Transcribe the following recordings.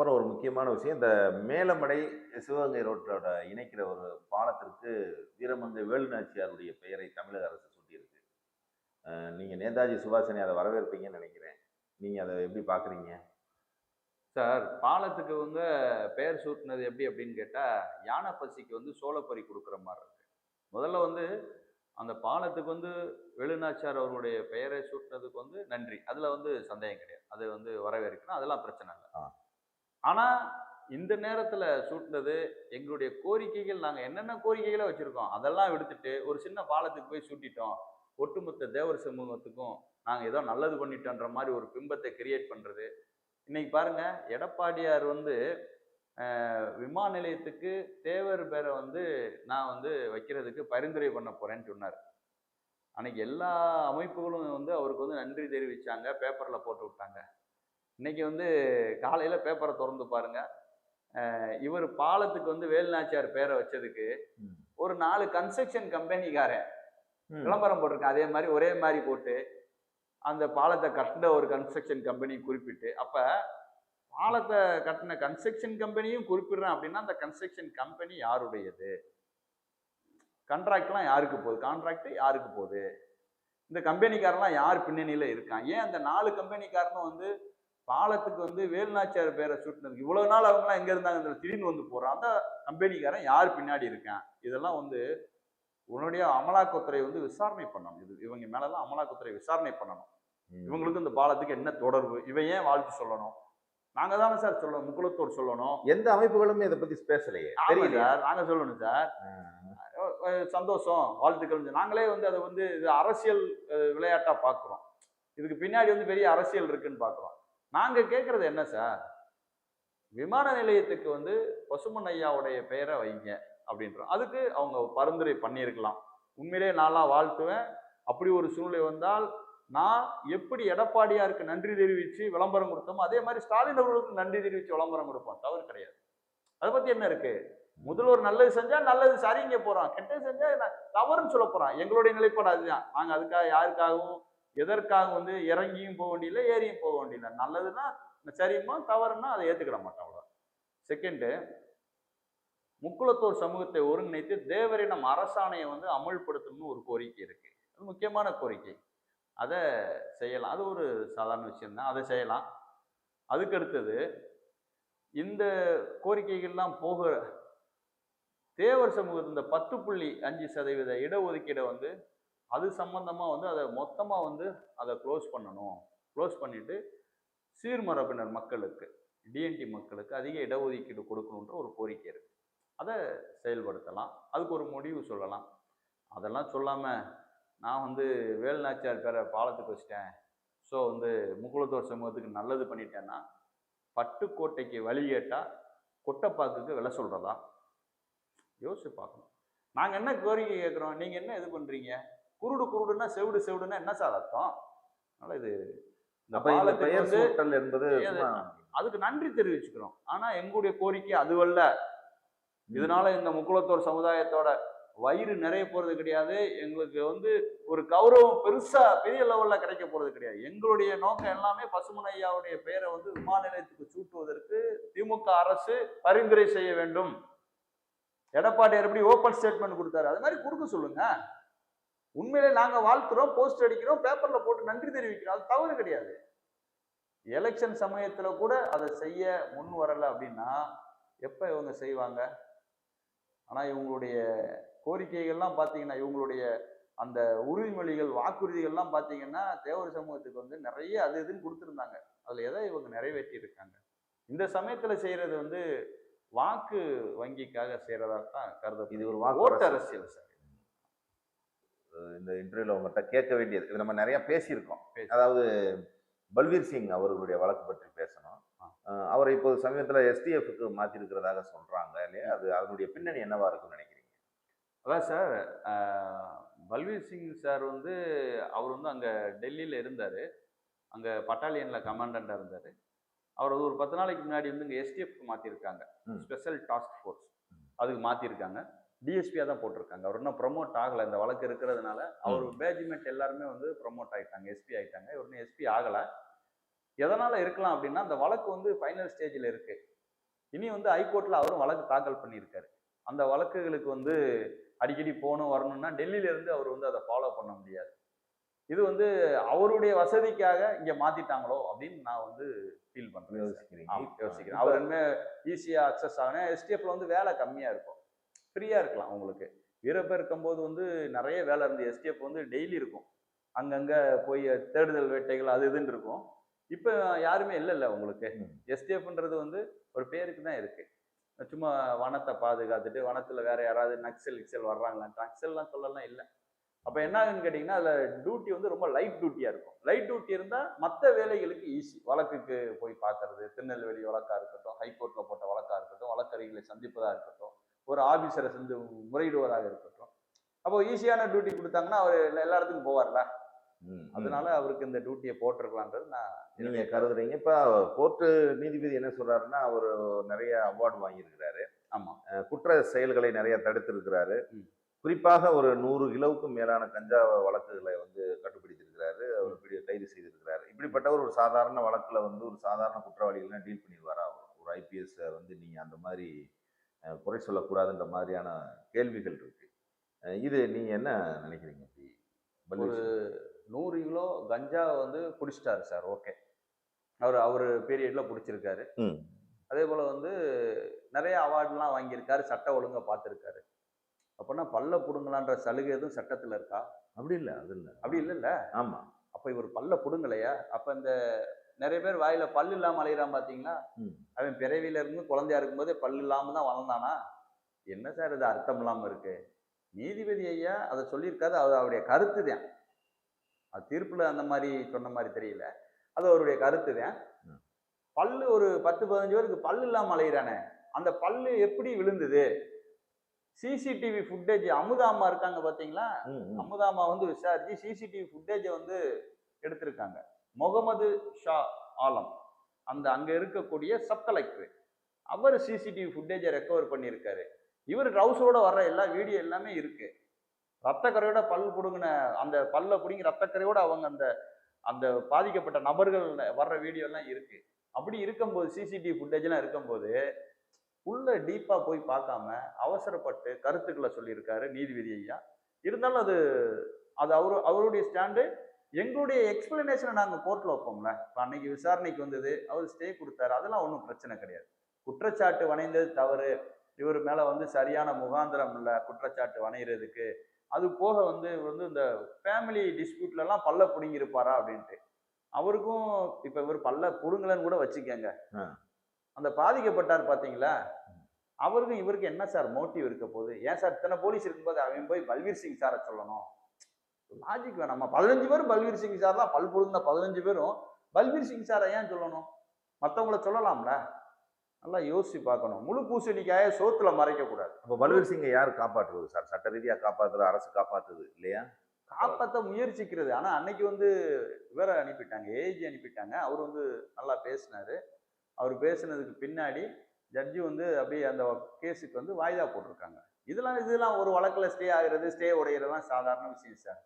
அப்புறம் ஒரு முக்கியமான விஷயம் இந்த மேலமடை சிவகங்கை ரோட்டோட இணைக்கிற ஒரு பாலத்திற்கு வீரமங்கை வேலுநாச்சியாருடைய பெயரை தமிழக அரசு சூட்டியிருக்கு. அஹ் நீங்க நேதாஜி சுபாஷினி அதை வரவேற்பீங்கன்னு நினைக்கிறேன். நீங்க அதை எப்படி பாக்குறீங்க? சார் பாலத்துக்கு வந்து பெயர் சூட்டினது எப்படி அப்படின்னு கேட்டால் யானை பசிக்கு வந்து சோளப்பொரி கொடுக்குற மாதிரி இருக்கு. முதல்ல வந்து அந்த பாலத்துக்கு வந்து வெளுநாச்சார் அவருடைய பெயரை சூட்டினதுக்கு வந்து நன்றி. அதில் வந்து சந்தேகம் கிடையாது. அது வந்து வரவேற்கணும் அதெல்லாம் பிரச்சனை இல்லை. ஆனால் இந்த நேரத்தில் சூட்டினது எங்களுடைய கோரிக்கைகள் நாங்கள் என்னென்ன கோரிக்கைகளை வச்சுருக்கோம் அதெல்லாம் விடுத்துட்டு ஒரு சின்ன பாலத்துக்கு போய் சூட்டிட்டோம். ஒட்டுமொத்த தேவர் சமூகத்துக்கும் நாங்கள் ஏதோ நல்லது பண்ணிட்டோன்ற மாதிரி ஒரு பிம்பத்தை கிரியேட் பண்ணுறது இன்னைக்கு பாருங்க எடப்பாடியார் வந்து விமான நிலையத்துக்கு தேவர் பேரை வந்து நான் வந்து வைக்கிறதுக்கு பரிந்துரை பண்ண போறேன்னு சொன்னார். அன்னைக்கு எல்லா அமைப்புகளும் வந்து அவருக்கு வந்து நன்றி தெரிவிச்சாங்க பேப்பரில் போட்டு விட்டாங்க. இன்னைக்கு வந்து காலையில பேப்பரை திறந்து பாருங்க. அஹ், இவர் பாலத்துக்கு வந்து வேலுநாச்சியார் பேரை வச்சதுக்கு. ஒரு நாலு கன்ஸ்ட்ரக்ஷன் கம்பெனிக்காரன். விளம்பரம் போட்டிருக்கேன் அதே மாதிரி ஒரே மாதிரி போட்டு அந்த பாலத்தை கட்டின ஒரு கன்ஸ்ட்ரக்ஷன் கம்பெனி குறிப்பிட்டு. அப்ப பாலத்தை கட்டின கன்ஸ்ட்ரக்ஷன் கம்பெனியும் குறிப்பிடுறேன் அப்படின்னா அந்த கன்ஸ்ட்ரக்ஷன் கம்பெனி யாருடையது? கான்ட்ராக்ட்லாம் யாருக்கு போகுது? கான்ட்ராக்ட் யாருக்கு போகுது? இந்த கம்பெனிக்காரெல்லாம் யார் பின்னணியில இருக்கான் ஏன் அந்த நாலு கம்பெனிக்காரனும் வந்து பாலத்துக்கு வந்து வேலுநாச்சியார் பேரை சூட்டினதுக்கு இவ்வளவு நாள் அவங்கலாம் எங்க இருந்தாங்க? திடீர்னு வந்து போறான். அந்த கம்பெனிக்காரன் யார் பின்னாடி இருக்கான்? இதெல்லாம் வந்து உன்னுடைய அமலாக்கத்துறை வந்து விசாரணை பண்ணணும். இது இவங்க மேலெல்லாம் அமலாக்கத்துறை விசாரணை பண்ணணும். இவங்களுக்கு இந்த பாலத்துக்கு என்ன தொடர்பு? இவன் ஏன் வாழ்த்து சொல்லணும்? நாங்க தானே சார் சொல்லணும். முக்குளத்தூர் சொல்லணும். எந்த அமைப்புகளுமே இதை பத்தி பேசலையே. ஆமா தெரியல சார். நாங்க சொல்லணும் சார். சந்தோஷம் வாழ்த்துக்கள். நாங்களே வந்து அதை வந்து இது அரசியல் விளையாட்டா பார்க்குறோம் இதுக்கு பின்னாடி வந்து பெரிய அரசியல் இருக்குன்னு பார்க்குறோம் நாங்கள் கேட்குறது என்ன சார்? விமான நிலையத்துக்கு வந்து பசுமன் ஐயாவுடைய பெயரை வைங்க அப்படின்றோம். அதுக்கு அவங்க பரிந்துரை பண்ணியிருக்கலாம். உண்மையிலே நான்லாம் வாழ்த்துவேன். அப்படி ஒரு சூழ்நிலை வந்தால் நான் எப்படி எடப்பாடியாருக்கு நன்றி தெரிவித்து விளம்பரம் கொடுத்தோமோ அதே மாதிரி ஸ்டாலின் அவர்களுக்கு நன்றி தெரிவித்து விளம்பரம் கொடுப்போம். தவறு கிடையாது. அதை பற்றி என்ன இருக்கு? முதல்வர் நல்லது செஞ்சால் நல்லது சரிங்க போகிறான் கெட்டது செஞ்சால் நான் தவறுன்னு சொல்ல போகிறான் எங்களுடைய நிலைப்பாடு அதுதான். நாங்கள் அதுக்காக யாருக்காகவும் எதற்காக வந்து இறங்கியும் போக வேண்டியில்லை ஏறியும் போக வேண்டியதில்லை. நல்லதுன்னா சரியுமா தவறுன்னா அதை ஏற்றுக்கிட மாட்டோம் அவ்வளோ செகண்டு முக்குளத்தோர் சமூகத்தை ஒருங்கிணைத்து தேவரினம் அரசாணையை வந்து அமல்படுத்தணும்னு ஒரு கோரிக்கை இருக்குது அது முக்கியமான கோரிக்கை. அதை செய்யலாம். அது ஒரு சாதாரண விஷயம்தான் அதை செய்யலாம். அதுக்கு அடுத்தது இந்த கோரிக்கைகள்லாம் போக தேவர் சமூகத்து இந்த பத்து புள்ளி அஞ்சு சதவீத இடஒதுக்கீடை வந்து அது சம்மந்தமாக வந்து அதை மொத்தமாக வந்து அதை க்ளோஸ் பண்ணணும். க்ளோஸ் பண்ணிவிட்டு சீர்மரபினர் மக்களுக்கு டிஎன்டி மக்களுக்கு அதிக இடஒதுக்கீடு கொடுக்கணுன்ற ஒரு கோரிக்கை இருக்குது அதை செயல்படுத்தலாம். அதுக்கு ஒரு முடிவு சொல்லலாம். அதெல்லாம் சொல்லாமல் நான் வந்து வேலுநாச்சியார் பேரை பாலத்துக்கு வச்சிட்டேன். ஸோ வந்து முகுலத்தோர் சமூகத்துக்கு நல்லது பண்ணிட்டேன்னா பட்டுக்கோட்டைக்கு வழி கேட்டால் கொட்டைப்பாக்குக்கு விலை சொல்கிறதா யோசிச்சு பார்க்கணும். நாங்கள் என்ன கோரிக்கை கேட்குறோம்? நீங்கள் என்ன இது பண்ணுறீங்க குருடு குருடுன்னா செவிடு செவிடுன்னா என்ன சார் அர்த்தம்? அதனால இது இந்த பெயர் சூட்டல் என்பது அதுக்கு நன்றி தெரிவிச்சுக்கிறோம். ஆனா எங்களுடைய கோரிக்கை அதுவல்ல. இதனால இந்த முக்குளத்தோர் சமுதாயத்தோட வயிறு நிறைய போறது கிடையாது. எங்களுக்கு வந்து ஒரு கௌரவம் பெருசா பெரிய லெவல்ல கிடைக்க போறது கிடையாது. எங்களுடைய நோக்கம் எல்லாமே பசுமன் ஐயாவுடைய பெயரை வந்து விமான நிலையத்துக்கு சூட்டுவதற்கு திமுக அரசு பரிந்துரை செய்ய வேண்டும். எடப்பாடியார் எப்படி ஓப்பன் ஸ்டேட்மெண்ட் கொடுத்தாரு? அது மாதிரி கொடுக்க சொல்லுங்க. உண்மையிலே நாங்க வாழ்த்துறோம் போஸ்ட் அடிக்கிறோம் பேப்பர்ல போட்டு நன்றி தெரிவிக்கிறோம். அது தவறு கிடையாது. எலெக்ஷன் சமயத்துல கூட அதை செய்ய முன் வரல அப்படின்னா எப்ப இவங்க செய்வாங்க? ஆனா இவங்களுடைய கோரிக்கைகள்லாம் பார்த்தீங்கன்னா இவங்களுடைய அந்த உறுதிமொழிகள் வாக்குறுதிகள்லாம் பார்த்தீங்கன்னா தேவர் சமூகத்துக்கு வந்து நிறைய அது இதுன்னு கொடுத்துருந்தாங்க. அதுல எதை இவங்க நிறைவேற்றி இருக்காங்க இந்த சமயத்துல செய்யறது வந்து வாக்கு வங்கிக்காக செய்யறதா தான் கருத இது ஒரு வாக்கு. அரசியல் சார். இந்த இன்டர்வியூல உங்கள்கிட்ட கேட்க வேண்டியது. இது நம்ம நிறைய பேசியிருக்கோம். பேசி- அதாவது பல்வீர் சிங் அவர்களுடைய வழக்கு பற்றி பேசணும். அவரை இப்போது சமீபத்தில் எஸ்டிஎஃப்க்கு மாற்றிருக்கிறதாக சொல்றாங்க இல்லையா? அது அதனுடைய பின்னணி என்னவா இருக்கும்னு நினைக்கிறீங்க? அதான் சார் பல்வீர் சிங் சார் வந்து அவர் வந்து அங்கே டெல்லியில் இருந்தார். அங்கே பட்டாலியனில் கமாண்டண்ட்டாக இருந்தார். அவர் ஒரு பத்து நாளைக்கு முன்னாடி வந்து இங்கே எஸ்டிஎஃப்க்கு மாற்றிருக்காங்க. Special task force. அதுக்கு மாற்றிருக்காங்க டிஎஸ்பியாக தான் போட்டிருக்காங்க. அவர் இன்னும் ப்ரொமோட் ஆகலை. இந்த வழக்கு இருக்கிறதுனால அவர் பேஜ்மெண்ட் எல்லாருமே வந்து ப்ரொமோட் ஆயிட்டாங்க. எஸ்பி ஆயிட்டாங்க. இவர் இன்னும் எஸ்பி ஆகலை. எதனால் இருக்கலாம் அப்படின்னா அந்த வழக்கு வந்து ஃபைனல் ஸ்டேஜில் இருக்கு. இனி வந்து ஹைகோர்ட்ல அவரும் வழக்கு தாக்கல் பண்ணியிருக்காரு. அந்த வழக்குகளுக்கு வந்து அடிக்கடி போகணும் வரணும்னா டெல்லியில இருந்து அவர் வந்து அதை ஃபாலோ பண்ண முடியாது. இது வந்து அவருடைய வசதிக்காக இங்க மாத்திட்டாங்களோ அப்படின்னு நான் வந்து ஃபீல் பண்றேன். யோசிக்கிறீங்க. ஆமா, யோசிக்கிறேன். அவர் என்ன ஈஸியா அக்சஸ் ஆகணும். எஸ்டிஎஃப்ல வந்து வேலை கம்மியா இருக்கும். ஃப்ரீயா இருக்கலாம் உங்களுக்கு. வீரப்ப இருக்கும்போது வந்து நிறைய வேலை இருந்து எஸ்டிஎஃப் வந்து டெய்லி இருக்கும். அங்கங்க போய் தேடுதல் வேட்டைகள் அது இதுன்னு இருக்கும். இப்போ யாருமே இல்லைல்ல உங்களுக்கு. ம். எஸ்டிஎஃப்ன்றது வந்து ஒரு பேருக்கு தான் இருக்கு. சும்மா வனத்தை பாதுகாத்துட்டு வனத்துல வேற யாராவது நக்சல் கிக்சல் வர்றாங்களா? நக்சல்லாம் சொல்லலாம் இல்லை. அப்போ என்ன ஆகுன்னு கேட்டிங்கன்னா அதில் டியூட்டி வந்து ரொம்ப லைட் டியூட்டியாக இருக்கும். லைட் டியூட்டி இருந்தால் மற்ற வேலைகளுக்கு ஈஸி வழக்குக்கு போய் பார்க்கறது திருநெல்வேலி வழக்கா இருக்கட்டும் ஹைகோர்ட்டில் போட்ட வழக்கா இருக்கட்டும் வழக்கறிஞர்களை சந்திப்பதாக இருக்கட்டும். ஒரு ஆபீசரை செஞ்சு முறையிடுவதாக இருக்கட்டும். அப்போ ஈஸியான டியூட்டி கொடுத்தாங்கன்னா அவர் எல்லா இடத்துக்கும் போவார்ல. அதனால அவருக்கு இந்த டியூட்டியை போட்டிருக்கலான்றது நான் நீங்க கருதுறீங்க. இப்ப கோர்ட்டு நீதிபதி என்ன சொல்றாருன்னா அவர் நிறைய அவார்டு வாங்கியிருக்கிறாரு. ஆமா. குற்ற செயல்களை நிறைய தடுத்திருக்கிறாரு. குறிப்பாக ஒரு நூறு கிலோவுக்கும் மேலான கஞ்சா வழக்குகளை வந்து கண்டுபிடித்திருக்கிறாரு அவர் பிடி- கைது செய்திருக்கிறாரு. இப்படிப்பட்டவர் ஒரு சாதாரண வழக்குல வந்து ஒரு சாதாரண குற்றவாளிகள்லாம் டீல் பண்ணிடுவாரா? அவர் ஒரு ஐபிஎஸ் வந்து நீங்க அந்த மாதிரி குறை சொல்லக்கூடாதுன்ற மாதிரியான கேள்விகள் இருக்கு. இது நீங்க என்ன நினைக்கிறீங்க? ஒரு நூறு கிலோ கஞ்சா வந்து பிடிச்சிட்டாரு சார் ஓகே. அவர் அவர் பீரியட்ல பிடிச்சிருக்காரு. அதே போல வந்து நிறைய அவார்ட்லாம் வாங்கியிருக்காரு சட்ட ஒழுங்கா பார்த்துருக்காரு. அப்போனா பல்ல புடுங்கலான்ற சலுகை எதுவும் சட்டத்துல இருக்கா? அப்படி இல்லை அது இல்லை. அப்படி இல்லைல்ல? ஆமா. அப்ப இவர் பல்ல புடுங்கலையா? அப்ப இந்த நிறைய பேர் வாயில பல்லு இல்லாம அலையிறான் பாத்தீங்களா. அவன் பிறவியில இருந்து குழந்தையா இருக்கும்போதே பல்லு இல்லாம தான் வளர்ந்தானா? என்ன சார் இது அர்த்தம் இல்லாம இருக்கு? நீதிபதி ஐயா அதை சொல்லியிருக்காரு அது அவருடைய கருத்து தான். அது தீர்ப்புல அந்த மாதிரி சொன்ன மாதிரி தெரியல. அது அவருடைய கருத்து தான். பல்லு ஒரு பத்து பதினஞ்சு பேருக்கு பல்லு இல்லாம அலையிறானே. அந்த பல்லு எப்படி விழுந்தது? சிசிடிவி ஃபுட்டேஜ் அமுதாமா இருக்காங்க பாத்தீங்களா. அமுதாமா வந்து விசாரிச்சு சிசிடிவி ஃபுட்டேஜை வந்து எடுத்திருக்காங்க. முகமது ஷா ஆலம். அந்த அங்கே இருக்கக்கூடிய சப் கலெக்டர். அவர் சிசிடிவி ஃபுட்டேஜை ரெக்கவர் பண்ணியிருக்காரு. இவர் ட்ரௌசரோட வர்ற எல்லா வீடியோ எல்லாமே இருக்கு. ரத்தக்கரையோட பல் பிடுங்கின அந்த பல்ல பிடுங்கி ரத்தக்கரையோட அவங்க அந்த அந்த பாதிக்கப்பட்ட நபர்கள் வர்ற வீடியோ எல்லாம் இருக்கு. அப்படி இருக்கும்போது சிசிடிவி ஃபுட்டேஜ்லாம் இருக்கும்போது உள்ள டீப்பாக போய் பார்க்காம அவசரப்பட்டு கருத்துக்களை சொல்லியிருக்காரு நீதிபதி ஐயா. இருந்தாலும் அது அது அவரு அவருடைய ஸ்டாண்டு எங்களுடைய எக்ஸ்பிளனேஷனை நாங்கள் கோர்ட்டில் வைப்போம்ல. இப்போ அன்னைக்கு விசாரணைக்கு வந்தது அவர் ஸ்டே கொடுத்தாரு. அதெல்லாம் ஒன்றும் பிரச்சனை கிடையாது. குற்றச்சாட்டு வணைந்தது தவறு. இவர் மேலே வந்து சரியான முகாந்திரம் இல்லை குற்றச்சாட்டு வணைகிறதுக்கு அது போக வந்து இவர் வந்து இந்த ஃபேமிலி டிஸ்பியூட்லலாம் பல்ல பிடுங்கியிருப்பாரா அப்படின்ட்டு. அவருக்கும் இப்போ இவர் பல்ல புடுங்கலன்னு கூட வச்சுக்கோங்க. அந்த பாதிக்கப்பட்டார் பார்த்தீங்களா அவருக்கும் இவருக்கு என்ன சார் மோட்டிவ் இருக்க போகுது? ஏன் சார் இத்தனை போலீஸ் இருக்கும்போது அவன் போய் பல்வீர் சிங் சாரை சொல்லணும்? லாஜிக் வேணாமா. பதினஞ்சு பேரும் பல்வீர் சிங் சார் தான் பல் புடுங்கின பதினஞ்சு பேரும். பல்வீர் சிங் சாரை ஏன் சொல்லணும்? மற்றவங்கள சொல்லலாம்ல. நல்லா யோசிச்சு பார்க்கணும். முழு பூசணிக்காய சோத்துல மறைக்க கூடாது. அப்ப பல்வீர் சிங்கை யார் காப்பாற்றுறது சார் சட்ட ரீதியா காப்பாற்றுறது அரசு காப்பாத்துது இல்லையா? காப்பாற்ற முயற்சிக்கிறது. ஆனா அன்னைக்கு வந்து இவரை அனுப்பிட்டாங்க. ஏஜி அனுப்பிட்டாங்க. அவர் வந்து நல்லா பேசினாரு. அவர் பேசுனதுக்கு பின்னாடி ஜட்ஜி வந்து அப்படியே அந்த கேஸுக்கு வந்து வாய்தா போட்டிருக்காங்க. இதெல்லாம் இதெல்லாம் ஒரு வழக்குல ஸ்டே ஆகுறது ஸ்டே உடையிறதுலாம் சாதாரண விஷயம் சார்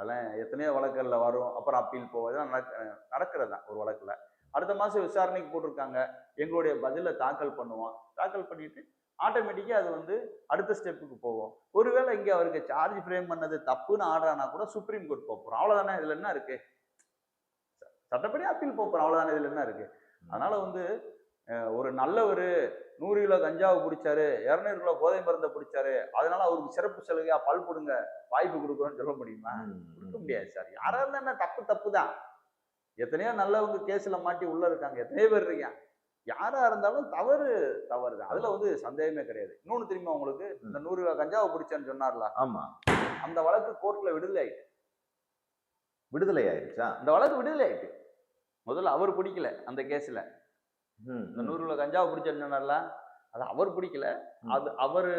அதெல்லாம் எத்தனையோ வழக்குகள்ல வரும். அப்புறம் அப்பீல் போகும். இதெல்லாம் நடக்க நடக்கிறது? தான் ஒரு வழக்குல. அடுத்த மாசம் விசாரணைக்கு போட்டிருக்காங்க. எங்களுடைய பதிலை தாக்கல் பண்ணுவோம். தாக்கல் பண்ணிட்டு ஆட்டோமேட்டிக்காக அது வந்து அடுத்த ஸ்டெப்புக்கு போகும். ஒருவேளை இங்கே அவருக்கு சார்ஜ் ஃப்ரேம் பண்ணது தப்புன்னு ஆர்டர் கூட சுப்ரீம் கோர்ட் போகிறோம் அவ்வளோதானே இதில் என்ன இருக்கு? சட்டப்படி அப்பீல் போகிறோம் அவ்வளோதானே இதில் என்ன இருக்கு? அதனால வந்து ஒரு நல்லவர் நூறு கிலோ கஞ்சாவை பிடிச்சாரு இரநூறு கிலோ போதை மருந்தை பிடிச்சாரு அதனால அவருக்கு சிறப்பு சலுகையா பல் கொடுங்க வாய்ப்பு கொடுக்குறோன்னு சொல்ல முடியுமா? கொடுக்க முடியாது சார். யாரா இருந்தா என்ன தப்பு தப்பு தான். எத்தனையோ நல்லவங்க கேஸ்ல மாட்டி உள்ள இருக்காங்க. எத்தனையோ பேர் இருக்காங்க. யாரா இருந்தாலும் தவறு தவறு தான். அதுல வந்து சந்தேகமே கிடையாது. இன்னொன்னு தெரியுமா உங்களுக்கு? இந்த நூறு கிலோ கஞ்சாவை பிடிச்சேன்னு சொன்னார்ல? ஆமா. அந்த வழக்கு கோர்ட்ல விடுதலை ஆயிட்டு. விடுதலை ஆயிருச்சா அந்த வழக்கு விடுதலை ஆயிட்டு. முதல்ல அவர் பிடிக்கல அந்த கேஸ்ல. இந்த. நூறு கிலோ கஞ்சாவை சொன்னார்ல அது அவர் பிடிக்கல. அது அவர்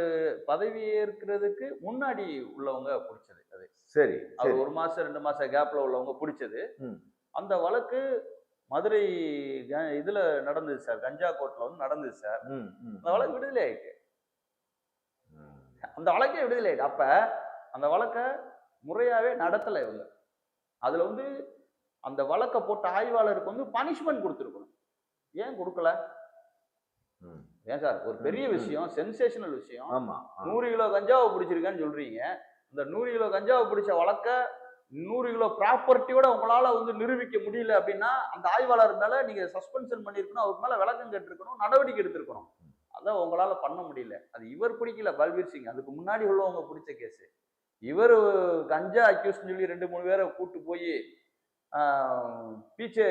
பதவி ஏற்கிறதுக்கு முன்னாடி உள்ளவங்க பிடிச்சது அது. சரி சரி. ஒரு மாசம் ரெண்டு மாசம் கேப்ல உள்ளவங்க பிடிச்சது. அந்த வழக்கு மதுரை இதுல நடந்தது சார். கஞ்சா கோர்ட்ல வந்து நடந்தது சார். அந்த வழக்கு விடுதலை ஆயிட்டு. அந்த வழக்கே விடுதலை ஆயிட்டு. அப்ப அந்த வழக்கை முறையாவே நடத்தல இவங்க. அதுல வந்து அந்த வழக்கை போட்ட ஆய்வாளருக்கு வந்து பனிஷ்மெண்ட் கொடுத்துருக்கணும். ஏன் கொடுக்கல. ஏன் சார்? ஒரு பெரிய. விஷயம் சென்சேஷனல் விஷயம். ஆமா. நூறு கிலோ கஞ்சாவை பிடிச்சிருக்கேன்னு சொல்றீங்க. இந்த நூறு கிலோ கஞ்சாவை பிடிச்ச வழக்க நூறு கிலோ ப்ராப்பர்ட்டியோட உங்களால வந்து நிரூபிக்க முடியல அப்படின்னா அந்த ஆய்வாளர் மேல நீங்க சஸ்பென்ஷன் பண்ணிருக்கணும் அவர் மேல விளக்கம் கேட்டிருக்கணும் நடவடிக்கை எடுத்திருக்கணும். அதான் உங்களால பண்ண முடியல. அது இவர் பிடிக்கல பல்பீர் சிங். அதுக்கு முன்னாடி உள்ளவங்க பிடிச்ச கேஸ். இவர் கஞ்சா அக்யூஸ் சொல்லி ரெண்டு மூணு பேரை கூட்டு போய் பீச்சே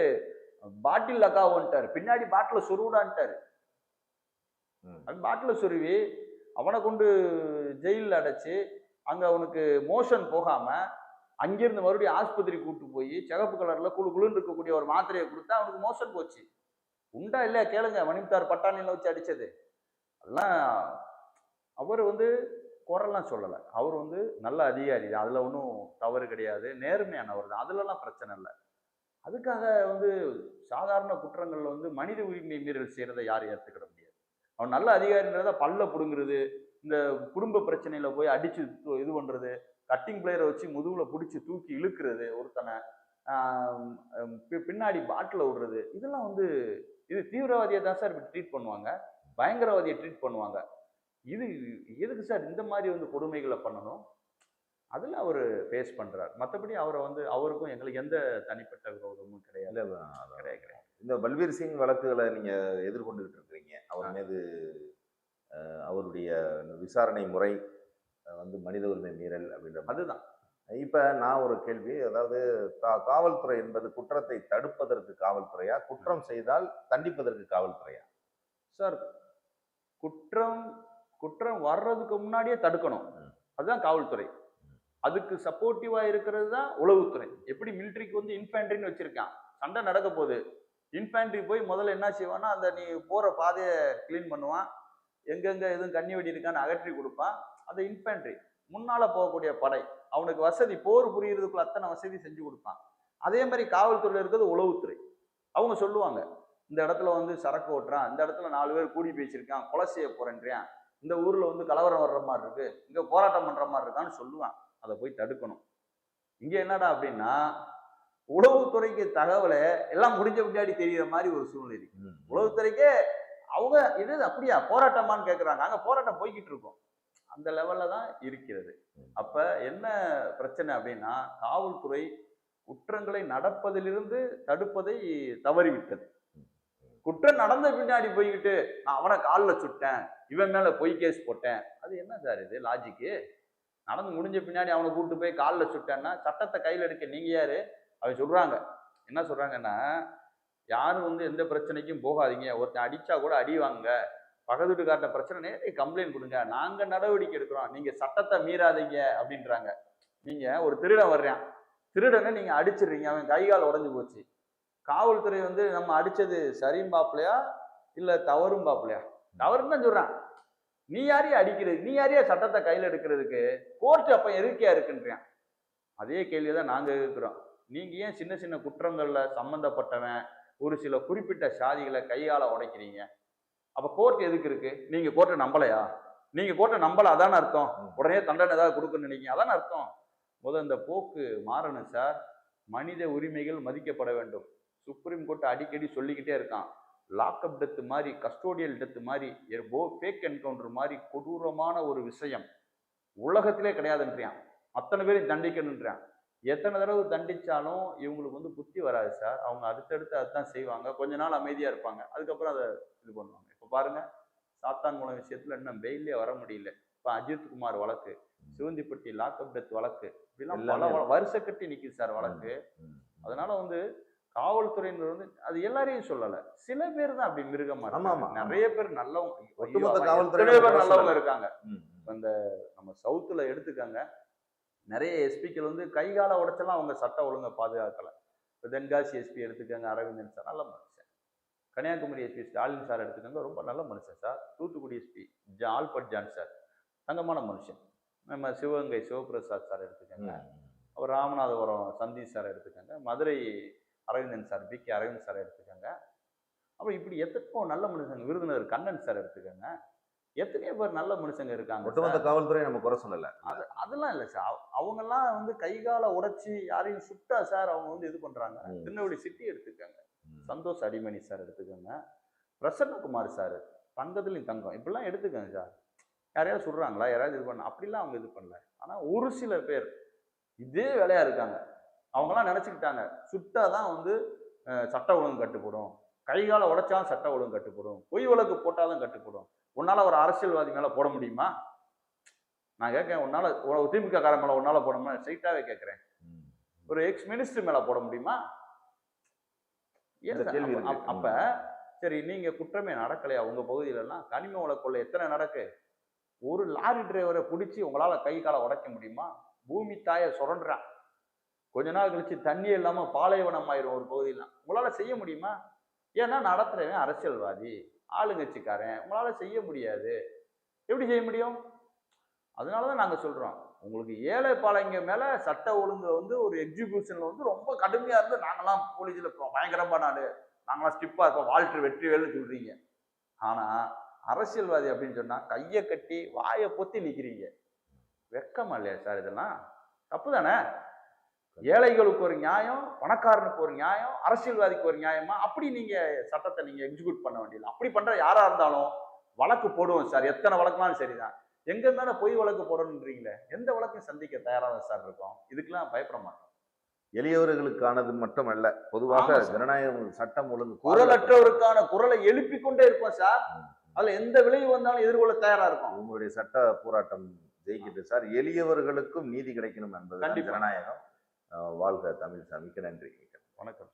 பாட்டில் லக்காவுன்ட்டார் பின்னாடி பாட்டில சொருவிடான்ட்டார். அது பாட்டில் சொருவி அவனை கொண்டு ஜெயிலில் அடைச்சு அங்க அவனுக்கு மோஷன் போகாம அங்கிருந்து மறுபடியும் ஆஸ்பத்திரி கூட்டு போய் சிகப்பு கலர்ல குழு குழுன்னு இருக்கக்கூடிய ஒரு மாத்திரையை கொடுத்தா அவனுக்கு மோஷன் போச்சு. உண்டா இல்லையா கேளுங்க மணிமுத்தார் பட்டாணியில் வச்சு அடிச்சது. அதெல்லாம் அவர் வந்து குரல்லாம் சொல்லலை. அவர் வந்து நல்ல அதிகாரி. அதில் ஒன்றும் தவறு கிடையாது. நேர்மையானவர் தான். அதுலலாம் பிரச்சனை இல்லை. அதுக்காக வந்து சாதாரண குற்றங்களில் வந்து மனித உரிமை மீறல் செய்கிறத யாரும் ஏற்றுக்கிட முடியாது. அவன் நல்ல அதிகாரின்றத பல்ல பிடுங்குறது இந்த குடும்ப பிரச்சனையில் போய் அடித்து இது பண்ணுறது கட்டிங் பிளேயரை வச்சு முதுகில் பிடிச்சி தூக்கி இழுக்கிறது ஒருத்தனை பின்னாடி பாட்டில் விடுறது இதெல்லாம் வந்து இது தீவிரவாதியை தான் சார் இப்படி ட்ரீட் பண்ணுவாங்க. பயங்கரவாதியை ட்ரீட் பண்ணுவாங்க. இது எதுக்கு சார் இந்த மாதிரி வந்து கொடுமைகளை பண்ணணும்? அதில் அவர் ஃபேஸ் பண்றார். மற்றபடி அவரை வந்து அவருக்கும் எங்களுக்கு எந்த தனிப்பட்ட விரோதமும் கிடையாது. கிடையாது கிடையாது. இந்த பல்பீர் சிங் வழக்குகளை நீங்க எதிர்கொண்டுகிட்டு இருக்கிறீங்க. அவர். மீது அவருடைய விசாரணை முறை வந்து மனித உரிமை மீறல் அப்படின்ற. அதுதான். இப்ப நான் ஒரு கேள்வி அதாவது கா- காவல்துறை என்பது குற்றத்தை தடுப்பதற்கு காவல்துறையா? குற்றம் செய்தால் தண்டிப்பதற்கு காவல்துறையா? சார் குற்றம் குற்றம் வர்றதுக்கு முன்னாடியே தடுக்கணும். அதுதான் காவல்துறை. அதுக்கு சப்போர்ட்டிவா இருக்கிறது தான் உளவுத்துறை. எப்படி மிலிட்ரிக்கு வந்து இன்ஃபேண்ட்ரின்னு வச்சிருக்கான். சண்டை நடக்க போகுது. இன்ஃபேண்ட்ரி போய் முதல்ல என்ன செய்வான்னா அந்த நீ போற பாதையை க்ளீன் பண்ணுவான். எங்கெங்க எதுவும் கண்ணி வெடி இருக்கான்னு அகற்றி கொடுப்பான். அந்த இன்ஃபேண்ட்ரி முன்னால போகக்கூடிய படை அவனுக்கு வசதி போர் புரியறதுக்குள்ள அத்தனை வசதி செஞ்சு கொடுப்பான். அதே மாதிரி காவல்துறையில் இருக்கிறது உளவுத்துறை. அவங்க சொல்லுவாங்க இந்த இடத்துல வந்து சரக்கு ஓட்டுறான் இந்த இடத்துல நாலு பேர் கூடி பேசியிருக்கான் கொலை செய்ய போறேன்றியான். இந்த ஊர்ல வந்து கலவரம் வர்ற மாதிரி இருக்கு இங்க போராட்டம் பண்ற மாதிரி இருக்கான்னு சொல்லுவான். அதை போய் தடுக்கணும். இங்க என்னடா அப்படின்னா உளவுத்துறைக்கு தகவலை எல்லாம் முடிஞ்ச முன்னாடி தெரியுற மாதிரி ஒரு சூழ்நிலை இருக்கு. உளவுத்துறைக்கே அவங்க இது அப்படியா? போராட்டமான்னு கேட்குறாங்க அங்கே போராட்டம் போய்கிட்டு இருக்கோம். அந்த லெவல்ல தான் இருக்கிறது. அப்ப என்ன பிரச்சனை அப்படின்னா காவல்துறை குற்றங்களை நடப்பதிலிருந்து தடுப்பதை தவறிவிட்டது. குற்றம் நடந்த பின்னாடி போய்கிட்டு நான் அவனை காலில் சுட்டேன் இவன் மேல பொய் கேஸ் போட்டேன். அது என்ன சார் இது? லாஜிக்கு நடந்து முடிஞ்ச பின்னாடி அவனை கூப்பிட்டு போய் காலில் சுட்டேன்னா சட்டத்தை கையில் எடுக்க நீங்கள் யார்? அவன் சொல்கிறாங்க என்ன சொல்கிறாங்கன்னா யாரும் வந்து எந்த பிரச்சனைக்கும் போகாதீங்க. ஒருத்தன் அடித்தா கூட அடி வாங்க பக்கத்து வீட்டுக்கார்ட்ட பிரச்சனை நேரே கம்ப்ளைண்ட் கொடுங்க. நாங்கள் நடவடிக்கை எடுக்கிறோம். நீங்கள் சட்டத்தை மீறாதீங்க அப்படின்றாங்க. நீங்கள் ஒரு திருடன் வர்றான். திருடனை நீங்கள் அடிச்சிடுறீங்க. அவன் கை கால் உடஞ்சி போச்சு. காவல்துறை வந்து நம்ம அடித்தது சரியும் பாப்பலையா இல்லை தவறும் பாப்பலையா தவறுன்னு தான் சொல்கிறான் நீ யாரையும் அடிக்கிறது நீ யாரையும் சட்டத்தை கையில் எடுக்கிறதுக்கு கோர்ட் அப்போ எதுக்கியா இருக்குன்றான். அதே கேள்வியை தான் நாங்கள் இருக்கிறோம் நீங்கள் ஏன் சின்ன சின்ன குற்றங்களில் சம்மந்தப்பட்டவன் ஒரு சில குறிப்பிட்ட சாதிகளை கையால் உடைக்கிறீங்க? அப்போ கோர்ட் எதுக்கு இருக்கு? நீங்கள் கோர்ட்டை நம்பலையா? நீங்கள் கோர்ட்டை நம்பலை அதான அர்த்தம். உடனே தண்டனை ஏதாவது கொடுக்கணும்னு நினைக்கிறீங்க அதான அர்த்தம். முதல் இந்த போக்கு மாறணும் சார். மனித உரிமைகள் மதிக்கப்பட வேண்டும். சுப்ரீம் கோர்ட் அடிக்கடி சொல்லிக்கிட்டே இருக்கான். லாக்அப் டெத் மாதிரி கஸ்டோடியல் டெத் மாதிரி ஃபேக் என்கவுண்டர் மாதிரி கொடூரமான ஒரு விஷயம் உலகத்திலே கிடையாதுன்றான் அத்தனை பேரையும் தண்டிக்கணுன்றான் எத்தனை தடவை தண்டிச்சாலும் இவங்களுக்கு வந்து புத்தி வராது சார். அவங்க அடுத்தடுத்து அதுதான் செய்வாங்க. கொஞ்ச நாள் அமைதியா இருப்பாங்க. அதுக்கப்புறம் அதை இது பண்ணுவாங்க. இப்போ பாருங்க சாத்தான்குளம் விஷயத்துல இன்னும் பெயிலே வர முடியல. இப்போ அஜித் குமார் வழக்கு சிவந்திப்பட்டி லாக்அப் டெத் வழக்கு இப்படிலாம் பல எல்லாமே வ- வருஷ கட்டி நிக்குது சார் வழக்கு. அதனால வந்து காவல்துறையினர் வந்து அது எல்லாரையும் சொல்லல. சில பேர் தான் அப்படி மிருகமா ஆமா, இருக்காங்க. ஆமா, ஆமா. நிறைய பேர் நல்லவங்க. காவல்துறை பேர் நல்லவங்க. இருக்காங்க. அந்த நம்ம சவுத்துல எடுத்துக்கங்க. நிறைய எஸ்பிக்கள் வந்து கை கால உடைச்செல்லாம் அவங்க சட்ட ஒழுங்கை பாதுகாக்கல. இப்போ தென்காசி எஸ்பி எடுத்துக்கங்க அரவிந்தன் சார். நல்ல மனுஷன். கன்னியாகுமரி எஸ்பி ஸ்டாலின் சார் எடுத்துக்கங்க. ரொம்ப நல்ல மனுஷன் sir. Thoothukudi SP Albert John sir. தங்கமான மனுஷன். நம்ம சிவகங்கை சிவபிரசாத் சார் எடுத்துக்கங்க. அப்புறம் ராமநாதபுரம் சந்தீஷ் சார் எடுத்துக்கோங்க. Madurai Aravindan sir P K Aravind sir எடுத்துக்கோங்க. அப்புறம் இப்படி எத்தனையோ நல்ல மனுஷங்க விருதுநகர் கண்ணன் சார் எடுத்துக்கோங்க. எத்தனையோ பேர் நல்ல மனுஷங்க இருக்காங்க ஒட்டுமொத்த காவல்துறை நம்ம குறை சொல்லல. அது அதெல்லாம் இல்லை சார். அவ- அவங்கெல்லாம் வந்து கை காலை உடைச்சி யாரையும் சுட்டா சார் அவங்க வந்து இது பண்றாங்க. ம். திருநெல்வேலி சிட்டி எடுத்துக்கோங்க. சந்தோஷ் அடிமணி சார் எடுத்துக்கோங்க. பிரசன்னகுமார் சார் தங்கத்துலையும் தங்கம் இப்படிலாம் எடுத்துக்கங்க சார். யாரையாவது சொல்றாங்களா யாராவது இது பண்ண அப்படிலாம் அவங்க இது பண்ணல. ஆனா ஒரு சில பேர் இதே வேலையா இருக்காங்க. அவங்கலாம் நினைச்சுக்கிட்டாங்க. சுட்டாதான் வந்து அஹ், சட்ட ஒழுங்கு கட்டுப்படும். கை காலை உடைச்சாலும் சட்ட ஒழுங்கு கட்டுப்படும். பொய் வழக்கு போட்டாலும் கட்டுப்படும். உன்னால ஒரு அரசியல்வாதி மேல போட முடியுமா? நான் கேட்கேன் உன்னால ஒரு திமுக காரன் மேல உன்னால போட முடியுமா? ஸ்ட்ரைட்டாவே கேட்கறேன். ஒரு எக்ஸ் மினிஸ்டர் மேல போட முடியுமா? அப்ப- சரி நீங்க குற்றமே நடக்கலையா? உங்க பகுதியில எல்லாம் கனிம வள கொள்ளை எத்தனை நடக்கு? ஒரு லாரி டிரைவரை பிடிச்சி உங்களால கை காலை உடைக்க முடியுமா? பூமி தாயை சுரண்டுறான். கொஞ்ச நாள் கழிச்சு தண்ணி இல்லாமல் பாலைவனம் ஆயிரும் ஒரு பகுதியெல்லாம் உங்களால் செய்ய முடியுமா? ஏன்னா நடத்துறவன் அரசியல்வாதி ஆளுங்கட்சிக்காரன். உங்களால் செய்ய முடியாது. எப்படி செய்ய முடியும்? அதனால தான் நாங்கள் சொல்கிறோம் உங்களுக்கு ஏழை பாலைங்க மேலே சட்ட ஒழுங்கு வந்து ஒரு எக்ஸிபியூஷனில் வந்து ரொம்ப கடுமையாக இருந்து நாங்களாம் போலீஸில் இப்போ பயங்கரமாக நாடு நாங்களாம் ஸ்டிப்பாக இருப்போம். வால்டர் வெற்றிவேல்னு சொல்கிறீங்க ஆனால் அரசியல்வாதி அப்படின்னு சொன்னால் கையை கட்டி வாயை பொத்தி நிற்கிறீங்க வெக்கமா இல்லையா சார் இதெல்லாம்? தப்பு தானே? ஏழைகளுக்கு ஒரு நியாயம் பணக்காரனுக்கு ஒரு நியாயம் அரசியல்வாதிக்கு ஒரு நியாயமா? அப்படி நீங்க சட்டத்தை நீங்க எக்ஸிக்யூட் பண்ண வேண்டியது அப்படி பண்ற யாரா இருந்தாலும் வழக்கு போடுவோம் சார். எத்தனை வழக்குனாலும் சரிதான். எங்க இருந்தாலும் பொய் வழக்கு போடணுன்றீங்களே எந்த வழக்கையும் சந்திக்க தயாரா தான் சார் இருக்கோம். இதுக்கெல்லாம் பயப்பட மாட்டோம். எளியவர்களுக்கானது மட்டுமல்ல. பொதுவாக ஆமா சார். ஜனநாயகம் சட்டம் ஒழுங்கு குரலற்றவருக்கான குரலை எழுப்பிக் கொண்டே இருப்போம் சார் அதுல எந்த விளைவு வந்தாலும் எதிர்கொள்ள தயாரா இருக்கும். உங்களுடைய சட்ட போராட்டம் ஜெயிக்கிட்டு சார். எளியவர்களுக்கும் நீதி கிடைக்கணும் என்பது. ஜனநாயகம். வாழ்க தமிழ் சாமிக்கு நன்றி. வணக்கம்